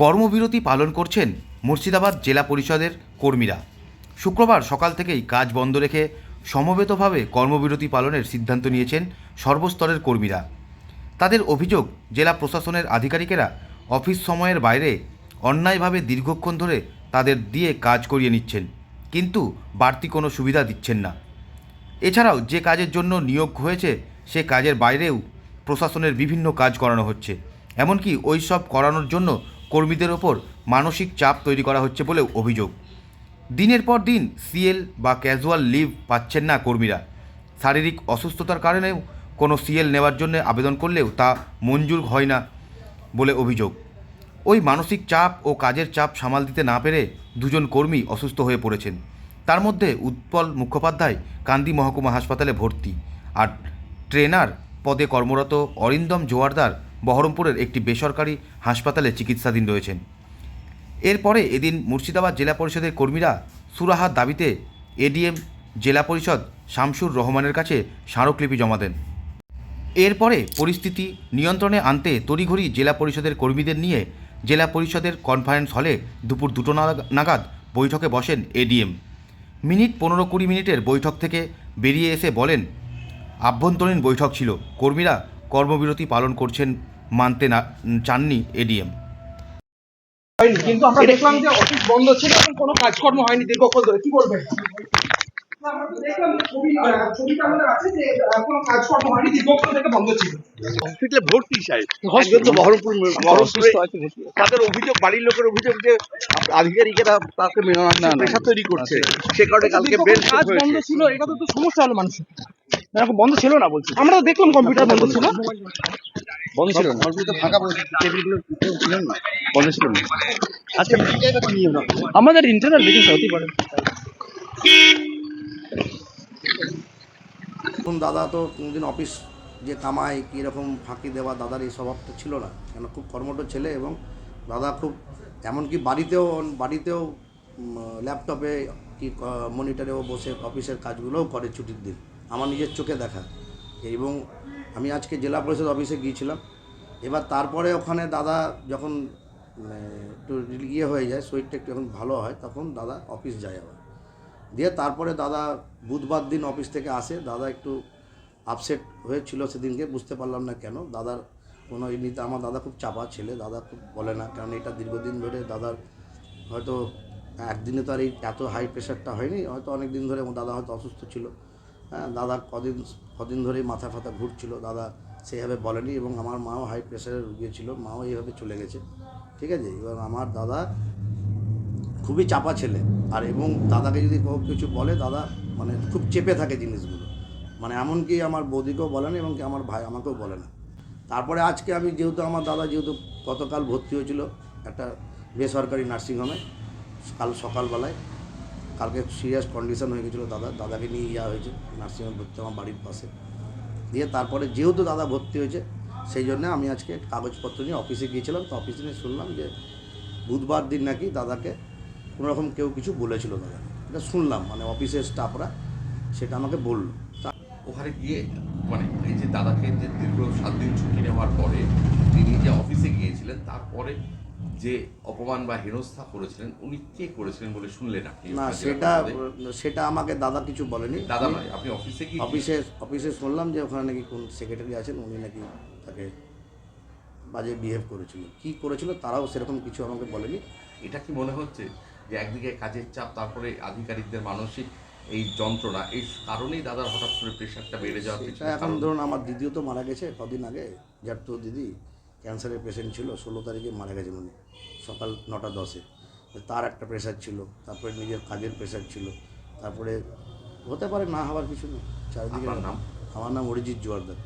কর্মবিরতি পালন করছেন মুর্শিদাবাদ জেলা পরিষদের কর্মীরা। শুক্রবার সকাল থেকেই কাজ বন্ধ রেখে সমবেতভাবে কর্মবিরতি পালনের সিদ্ধান্ত নিয়েছেন সর্বস্তরের কর্মীরা। তাদের অভিযোগ, জেলা প্রশাসনের আধিকারিকেরা অফিস সময়ের বাইরে অন্যায়ভাবে দীর্ঘক্ষণ ধরে তাদের দিয়ে কাজ করিয়ে নিচ্ছেন, কিন্তু বাড়তি কোনো সুবিধা দিচ্ছেন না। এছাড়াও যে কাজের জন্য নিয়োগ হয়েছে, সে কাজের বাইরেও প্রশাসনের বিভিন্ন কাজ করানো হচ্ছে। এমনকি ওই সব করানোর জন্য কর্মীদের ওপর মানসিক চাপ তৈরি করা হচ্ছে বলেও অভিযোগ। দিনের পর দিন সিএল বা ক্যাজুয়াল লিভ পাচ্ছেন না কর্মীরা। শারীরিক অসুস্থতার কারণেও কোনো সিএল নেওয়ার জন্য আবেদন করলেও তা মঞ্জুর হয় না বলে অভিযোগ। ওই মানসিক চাপ ও কাজের চাপ সামাল দিতে না পেরে দুজন কর্মী অসুস্থ হয়ে পড়েছেন। তার মধ্যে উৎপল মুখোপাধ্যায় কান্দি মহকুমা হাসপাতালে ভর্তি আর ট্রেনার পদে কর্মরত অরিন্দম জোয়ারদার বহরমপুরের একটি বেসরকারি হাসপাতালে চিকিৎসাধীন রয়েছেন। এরপরে এদিন মুর্শিদাবাদ জেলা পরিষদের কর্মীরা সুরাহার দাবিতে এডিএম জেলা পরিষদ শামসুর রহমানের কাছে স্মারকলিপি জমা দেন। এরপরে পরিস্থিতি নিয়ন্ত্রণে আনতে তড়িঘড়ি জেলা পরিষদের কর্মীদের নিয়ে জেলা পরিষদের কনফারেন্স হলে দুপুর দুটো নাগ- নাগাদ বৈঠকে বসেন এডিএম। মিনিট পনেরো কুড়ি মিনিটের বৈঠক থেকে বেরিয়ে এসে বলেন, আভ্যন্তরীণ বৈঠক ছিল। কর্মীরা কর্মবিরতি পালন করছেন মানতে না চাননি এডিএম কিন্তু আমরা দেখলাম যে অফিস বন্ধ ছিল এখন কোনো কাজকর্ম হয়নি দীর্ঘক্ষণ ধরে। কি বলবেন? হসপিটালে ভর্তি সাহেব। তো বহরমপুর বহরমপুরে তাদের অভিযোগ বাড়ির লোকের অভিযোগ যে আধিকারিকেরা তাকে মেনে তৈরি করছে। সে কারণে কালকে বেল বন্ধ ছিল এটা তো সমস্যা হলো মানুষের। বন্ধ ছিল না বলছি। আমরা তো দেখলাম কম্পিউটার বন্ধ ছিল। বন্ধ ছিল না? ফাঁকা বন্ধ ছিল না? না আমাদের ইন্টারনাল মিটিং হতে পারে। দাদা তো কোনোদিন অফিস যে কামায় কীরকম ফাঁকি দেওয়া দাদার এই স্বভাব তো ছিল না। কেন খুব কর্মঠ ছেলে এবং দাদা খুব এমনকি বাড়িতেও বাড়িতেও ল্যাপটপে কি মনিটরেও বসে অফিসের কাজগুলোও করে ছুটির দিন। আমার নিজের চোখে দেখা। এবং আমি আজকে জেলা পরিষদ অফিসে গিয়েছিলাম। এবার তারপরে ওখানে দাদা যখন মানে, একটু ইয়ে হয়ে যায় শরীরটা একটু যখন ভালো হয় তখন দাদা অফিস যায় আবার। দিয়ে তারপরে দাদা বুধবার দিন অফিস থেকে আসে দাদা একটু আপসেট হয়েছিল সেদিনকে বুঝতে পারলাম না কেন। দাদার কোনো এমনিতে আমার দাদা খুব চাপা ছেলে দাদা খুব বলে না কারণ এটা দীর্ঘদিন ধরে দাদার হয়তো একদিনে তো আর এই এত হাই প্রেশারটা হয়নি হয়তো অনেক দিন ধরে দাদা হয়তো অসুস্থ ছিল। হ্যাঁ দাদা কদিন কদিন ধরেই মাথা ফাথা ঘুরছিল। দাদা সেইভাবে বলেনি এবং আমার মাও হাই প্রেশারের রুগী ছিল মাও এইভাবে চলে গেছে। ঠিক আছে? এবার আমার দাদা খুবই চাপা ছেলে। আর এবং দাদাকে যদি কিছু বলে, দাদা মানে খুব চেপে থাকে জিনিসগুলো। মানে এমনকি আমার বৌদিকেও বলে না এবং কি আমার ভাই আমাকেও বলে না। তারপরে আজকে আমি যেহেতু, আমার দাদা যেহেতু গতকাল ভর্তি হয়েছিল একটা বেসরকারি নার্সিংহোমে, কাল সকালবেলায়। কালকে সিরিয়াস কন্ডিশন হয়ে গেছিল দাদা, দাদাকে নিয়ে যাওয়া হয়েছে নার্সিংহোমে ভর্তি, আমার বাড়ির পাশে। দিয়ে তারপরে যেহেতু দাদা ভর্তি হয়েছে, সেই জন্য আমি আজকে কাগজপত্র নিয়ে অফিসে গিয়েছিলাম, তো অফিসে নিয়ে শুনলাম যে বুধবার দিন নাকি দাদাকে কোনোরকম কেউ কিছু বলেছিল দাদা। এটা শুনলাম মানে অফিসের স্টাফরা সেটা আমাকে বলল। ওখানে গিয়ে মানে এই যে দাদাকে যে দীর্ঘ সাত দিন ছুটি নেওয়ার পরে তিনি যে অফিসে গিয়েছিলেন, তারপরে যে অপমান বা হেনস্থা করেছিলেন উনি কে করেছিলেন বলে শুনলেন আপনি? না সেটা সেটা আমাকে দাদা কিছু বলেনি। দাদা নয় আপনি অফিসে কি? অফিসে অফিসে শুনলাম যে ওখানে নাকি কোন সেক্রেটারি আছেন উনি নাকি তাকে বাজে বিহেভ করেছিল। কি করেছিল তারাও সেরকম কিছু আমাকে বলেনি। এটা কি মনে হচ্ছে যে একদিকে কাজের চাপ তারপরে আধিকারিকদের মানসিক এই যন্ত্রণা এই কারণেই দাদার হঠাৎ করে প্রেশারটা বেড়ে যাওয়ার সেটা এখন ধরুন আমার দিদিও তো মারা গেছে কদিন আগে যার তো দিদি। ক্যান্সারের পেশেন্ট ছিল ষোলো তারিখে মারা গেছেন উনি সকাল নটা দশে। তার একটা প্রেশার ছিল তারপরে নিজের কাজের প্রেশার ছিল তারপরে হতে পারে না হওয়ার কিছু নেই। চারিদিকে নাম? আমার নাম অরিজিৎ জোয়ারদার।